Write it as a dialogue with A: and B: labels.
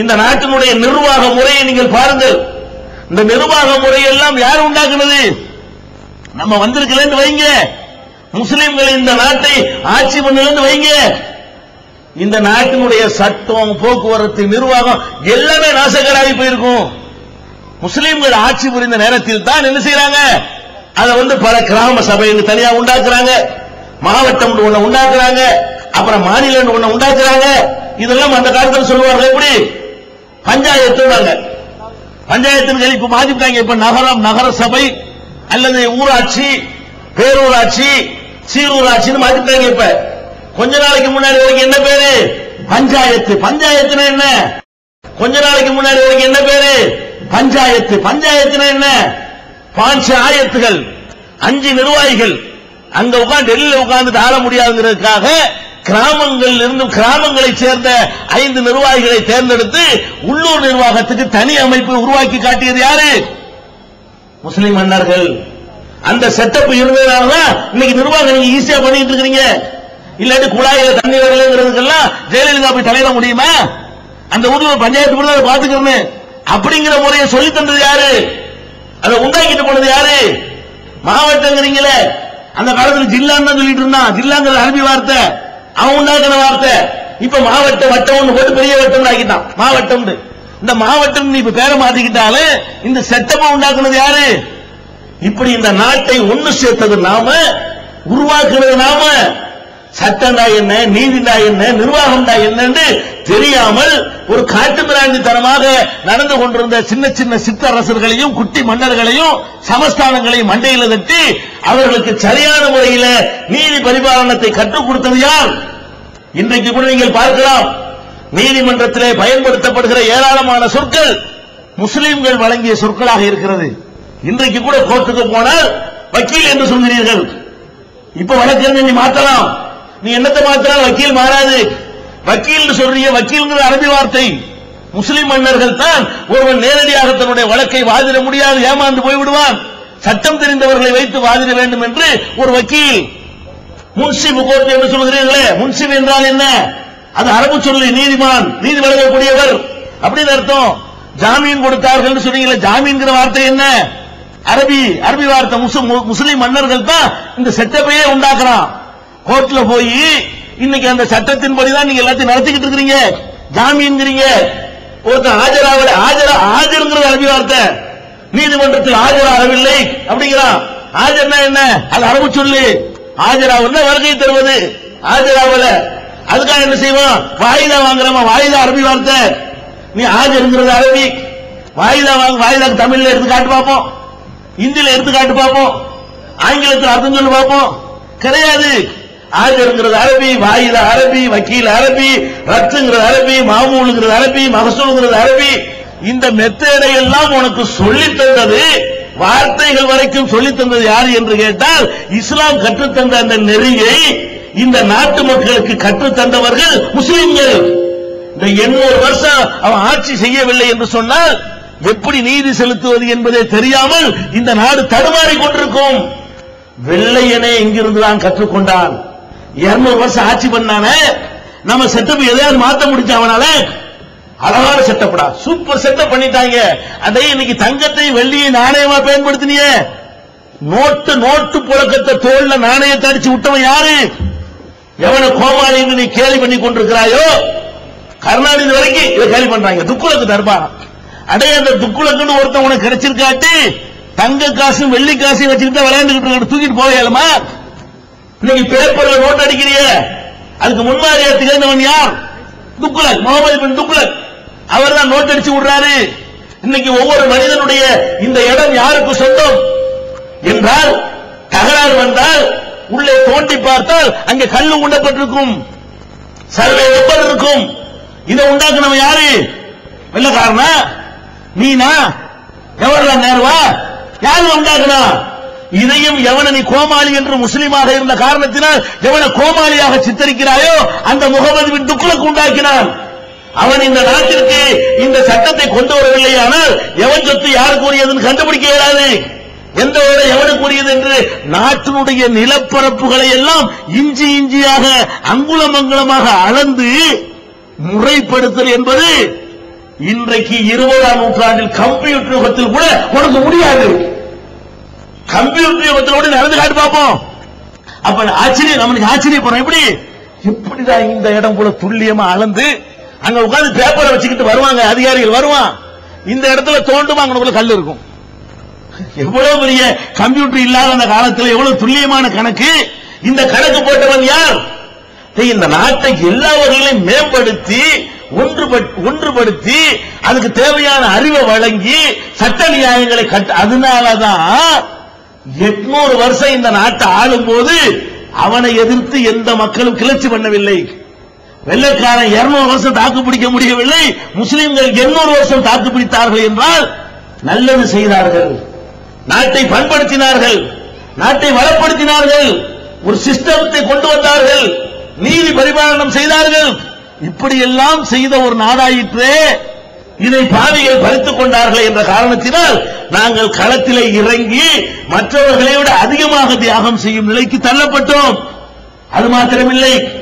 A: இந்த நாட்டினுடைய நிர்வாக முறையை நீங்கள் பாருங்கள். இந்த நிர்வாக முறையெல்லாம் யார் உண்டாக்குனது? நம்ம வந்திருக்கலன்னு வைங்க. முஸ்லிம்கள் இந்த நாட்டை ஆட்சி பண்ணலன்னு வைங்க. இந்த நாட்டினுடைய சட்டம் போக்குவரத்து நிர்வாகம் எல்லாமே நாசகராகி போயிருக்கும். முஸ்லிம்கள் ஆட்சி புரிந்த நேரத்தில் தான் என்ன செய்யறாங்க அதை வந்து பல கிராம சபைகள் தனியா உண்டாக்குறாங்க. மாவட்டம் ஒண்ணு உண்டாக்குறாங்க. அப்புறம் மாநிலம் ஒண்ணு உண்டாக்குறாங்க. இதெல்லாம் அந்த காலத்தில் சொல்லுவார்கள் எப்படி? பஞ்சாயத்துவாங்க பஞ்சாயத்துகள் இப்ப மாத்திட்டாங்க இப்ப நகரம் நகர சபை அல்லது ஊராட்சி பேரூராட்சி சீரூராட்சின்னு மாத்திட்டாங்க இப்ப. கொஞ்ச நாளைக்கு முன்னாடி வரைக்கும் என்ன பேரு? பஞ்சாயத்து. பஞ்சாயத்துனா என்ன? கொஞ்ச நாளைக்கு முன்னாடி வரைக்கும் என்ன பேரு? பஞ்சாயத்து. பஞ்சாயத்துனா என்ன? பாஞ்சு ஆயத்துகள் அஞ்சு நிர்வாகிகள். அங்க உட்காந்து டெல்லியில உட்கார்ந்து ஆள முடியாதுங்கிறதுக்காக கிராமங்களில் இருந்து கிராமங்களை சேர்ந்த ஐந்து நிர்வாகிகளை தேர்ந்தெடுத்து உள்ளூர் நிர்வாகத்துக்கு தனி அமைப்பு உருவாக்கி காட்டியது யாரு? முஸ்லிம் மன்னர்கள் அந்த செட்டப் இருந்ததுனாலதான் இன்னைக்கு நிர்வாகம் நீங்க ஈஸியா பண்ணிட்டு இருக்கிறீங்க. இல்லாட்டி குழாயில தண்ணி வரலங்கிறதுக்கெல்லாம் ஜெயலலிதா போய் தலையிட முடியுமா? அந்த ஊர்ல பஞ்சாயத்து கூட அதை அப்படிங்கிற முறையை சொல்லி தந்தது யாரு? அதை உண்டாக்கிட்டு போனது யாரு? மாவட்டங்கிறீங்களே. அந்த காலத்துல ஜில்லான்னு தான் சொல்லிட்டு இருந்தான். ஜில்லாங்கிற அரபி வார்த்தை. அவன் உண்டாக்குன வார்த்தை. இப்ப மாவட்ட வட்டம் போட்டு பெரிய வட்டம் ஆக்கிட்டான். மாவட்டம் இந்த மாவட்டம் நீ இப்ப பேரை மாத்திக்கிட்டாலே இந்த செட்டப்பை உண்டாக்குனது யாரு? இப்படி இந்த நாட்டை ஒண்ணு சேர்த்தது நாம உருவாக்குறது நாம. சட்டம்டா என்ன நீதிடா என்ன நிர்வாகம்டா என்னன்னு தெரியாமல் ஒரு காட்டு மிராண்டித்தனமாக நடந்து கொண்டிருந்த சின்ன சின்ன சித்தரசர்களையும் குட்டி மன்னர்களையும் சமஸ்தானங்களையும் மண்டையில் தட்டி அவர்களுக்கு சரியான முறையில நீதி பரிபாலனத்தை கற்றுக் கொடுத்தது யார்? இன்றைக்கு கூட நீங்கள் பார்க்கலாம். நீதிமன்றத்திலே பயன்படுத்தப்படுகிற ஏராளமான சொற்கள் முஸ்லிம்கள் வழங்கிய சொற்களாக இருக்கிறது. இன்றைக்கு கூட கோர்ட்டுக்கு போனால் வக்கீல் என்று சொல்கிறீர்கள். இப்ப வழக்கறிஞர் நீ மாத்தலாம். நீ என்னத்தை மாத்தினால் வக்கீல் மாறாது. வக்கீல் சொல்றீங்க வக்கீல்ங்கிற அரபி வார்த்தை. முஸ்லிம் மன்னர்கள் தான் ஒருவன் நேரடியாக தன்னுடைய வழக்கை வாதிட முடியாது ஏமாந்து போய்விடுவான். சட்டம் தெரிந்தவர்களை வைத்து வாதிட வேண்டும் என்று ஒரு வக்கீல். முன்சிப் கோர்ட் என்று சொல்கிறீர்களே முன்சிப் என்றால் என்ன? அது அரபு சொல்லி நீதிமான் நீதி வழங்கக்கூடியவர். அப்படின்னு அர்த்தம். ஜாமீன் கொடுத்தார்கள் சொன்னீங்களே ஜாமீன்கிற வார்த்தை என்ன? அரபி அரபி வார்த்தை. முஸ்லிம் மன்னர்கள் தான் இந்த செட்டப்பையே உண்டாக்குறான். கோர்ட்ல போய் இன்னைக்கு அந்த சட்டத்தின்படி தான் நீங்க எல்லாத்தையும் நடத்திக்கிட்டு இருக்கிறீங்க. ஜாமீன்ங்கிறீங்க. ஒருத்தன் ஆஜராவல ஆஜரா ஆஜருங்கிறது அரபி வார்த்தை நீதிமன்றத்தில் ஆஜராகவில்லை அப்படிங்கிறான். ஆஜர்னா என்ன? அது அரபு சொல்லு. ஆஜராகல வருகை தருவது. ஆஜராவல அதுக்காக என்ன செய்வோம் வாயிதா வாங்குறமா வாயிலா அரபி வார்த்தை. நீ ஆஜருங்கிறது அரபி. வாயிதா வாங்க வாயிலா தமிழ்ல எடுத்து காட்டு பார்ப்போம். இந்தியில எடுத்து காட்டு பார்ப்போம். ஆங்கிலத்தில் அர்த்தம் சொல்லி பார்ப்போம். கிடையாது. ஆஜருங்கிறது அரபி வாயில அரபி வக்கீல் அரபி ரத்துங்கிறது அரபி மாமூலுங்கிறது அரபி மகசூலுங்கிறது அரபி. இந்த மெத்தேடை எல்லாம் உனக்கு சொல்லி தந்தது வார்த்தைகள் வரைக்கும் சொல்லித் தந்தது யார் என்று கேட்டால் இஸ்லாம் கற்றுத்தந்த அந்த நெறியை இந்த நாட்டு மக்களுக்கு கற்றுத் தந்தவர்கள் முஸ்லிம்கள். இந்த எண்ணூறு வருஷம் அவன் ஆட்சி செய்யவில்லை என்று சொன்னால் எப்படி நீதி செலுத்துவது என்பதே தெரியாமல் இந்த நாடு தடுமாறிக் கொண்டிருக்கும். வெள்ளையனே இங்கிருந்து தான் கற்றுக்கொண்டான். இருநூறு வருஷம் ஆட்சி பண்ணானே நம்ம செட்டப் எதையாவது மாத்த முடிஞ்ச அவனால? அழகான செட்டப்டா சூப்பர் செட்டப் பண்ணிட்டாங்க. அதை இன்னைக்கு தங்கத்தையும் வெள்ளியை நாணயமா பயன்படுத்தினியே. நோட்டு நோட்டு புழக்கத்தை தோல்ல நாணயத்தை அடிச்சு விட்டவன் யாரு? எவனை கோமாளி நீ கேலி பண்ணி கொண்டிருக்கிறாயோ? கருணாநிதி வரைக்கும் இதை கேலி பண்றாங்க. துக்குலக்கு தர்பாரம் அடைய அந்த துக்குலக்குன்னு ஒருத்தன் உனக்கு கிடைச்சிருக்காட்டி தங்க காசும் வெள்ளி காசையும் வச்சுக்கிட்டு விளையாண்டுகிட்டு தூக்கிட்டு போகலாமா? இன்னைக்கு பேப்பர்ல நோட் அடிக்கிறிய? அதுக்கு முன்மாதிரியா திகழ்ந்தவன் யார்? துக்குலக் முகமது பின் துக்குலக் அவர் தான் நோட் அடிச்சு விடுறாரு. இன்னைக்கு ஒவ்வொரு மனிதனுடைய இந்த இடம் யாருக்கு சொந்தம்? என்றால் தகராறு வந்தால் உள்ளே தோண்டி பார்த்தால் அங்கே கல்லு உண்டப்பட்டிருக்கும். சர்வே நம்பர் இருக்கும். இதை உண்டாக்குனவன் யாரு? வெள்ளக்காரனா? நீனா? எவரெல்லாம் நேர்வா? யாரு உண்டாக்குனா? இதையும் எவனனி கோமாளி என்று முஸ்லீமாக இருந்த காரணத்தினால் எவன கோமாளியாக சித்தரிக்கிறாயோ அந்த முகமது பின் உண்டாக்கினான் அவன் இந்த நாட்டிற்கு இந்த சட்டத்தை கொண்டு வரவில்லை ஆனால் எவன் சொத்து யாருக்குரியதுன்னு கண்டுபிடிக்க இயலாது. எந்த ஒரு எவனுக்குரியது என்று நாட்டினுடைய நிலப்பரப்புகளை எல்லாம் இஞ்சி இஞ்சியாக அங்குலம் அங்குலமாக அளந்து முறைப்படுத்தல் என்பது இன்றைக்கு இருபதாம் நூற்றாண்டில் கம்ப்யூட்டர் யுகத்தில் கூட உனக்கு முடியாது. கம்ப்யூட்டர் யுகத்தில் நடந்து காட்டு பார்ப்போம். அப்ப ஆச்சரியம் நம்மளுக்கு ஆச்சரியப்படுறோம் எப்படி? எப்படிதான் இந்த இடம் போல துல்லியமா அளந்து அங்க உட்கார்ந்து பேப்பரை வச்சுக்கிட்டு வருவாங்க அதிகாரிகள் வருவான். இந்த இடத்துல தோண்டும்? அங்க கல் இருக்கும். எவ்வளவு பெரிய கம்ப்யூட்டர் இல்லாத அந்த காலத்துல எவ்வளவு துல்லியமான கணக்கு? இந்த கணக்கு போட்டவன் யார்? இந்த நாட்டை எல்லா வகையிலும் மேம்படுத்தி ஒன்றுபடுத்தி அதுக்கு தேவையான அறிவை வழங்கி சட்ட நியாயங்களை கட்ட அதனாலதான் எட்நூறு வருஷம் இந்த நாட்டை ஆளும் போது அவனை எதிர்த்து எந்த மக்களும் கிளர்ச்சி பண்ணவில்லை. வெள்ளக்காரன் இருநூறு வருஷம் தாக்கு பிடிக்க முடியவில்லை. முஸ்லிம்கள் 800 வருஷம் தாக்கு பிடித்தார்கள் என்றால் நல்லது செய்தார்கள். நாட்டை பண்படுத்தினார்கள். நாட்டை வளப்படுத்தினார்கள். ஒரு சிஸ்டத்தை கொண்டு வந்தார்கள். நீதி பரிபாலனம் செய்தார்கள். இப்படியெல்லாம் செய்த ஒரு நாடாயிற்றே இதை பாவிகள் பறித்துக் கொண்டார்கள் என்ற காரணத்தினால் நாங்கள் களத்திலே இறங்கி மற்றவர்களை விட அதிகமாக தியாகம் செய்யும் நிலைக்கு தள்ளப்பட்டோம். அது மாத்திரமில்லை.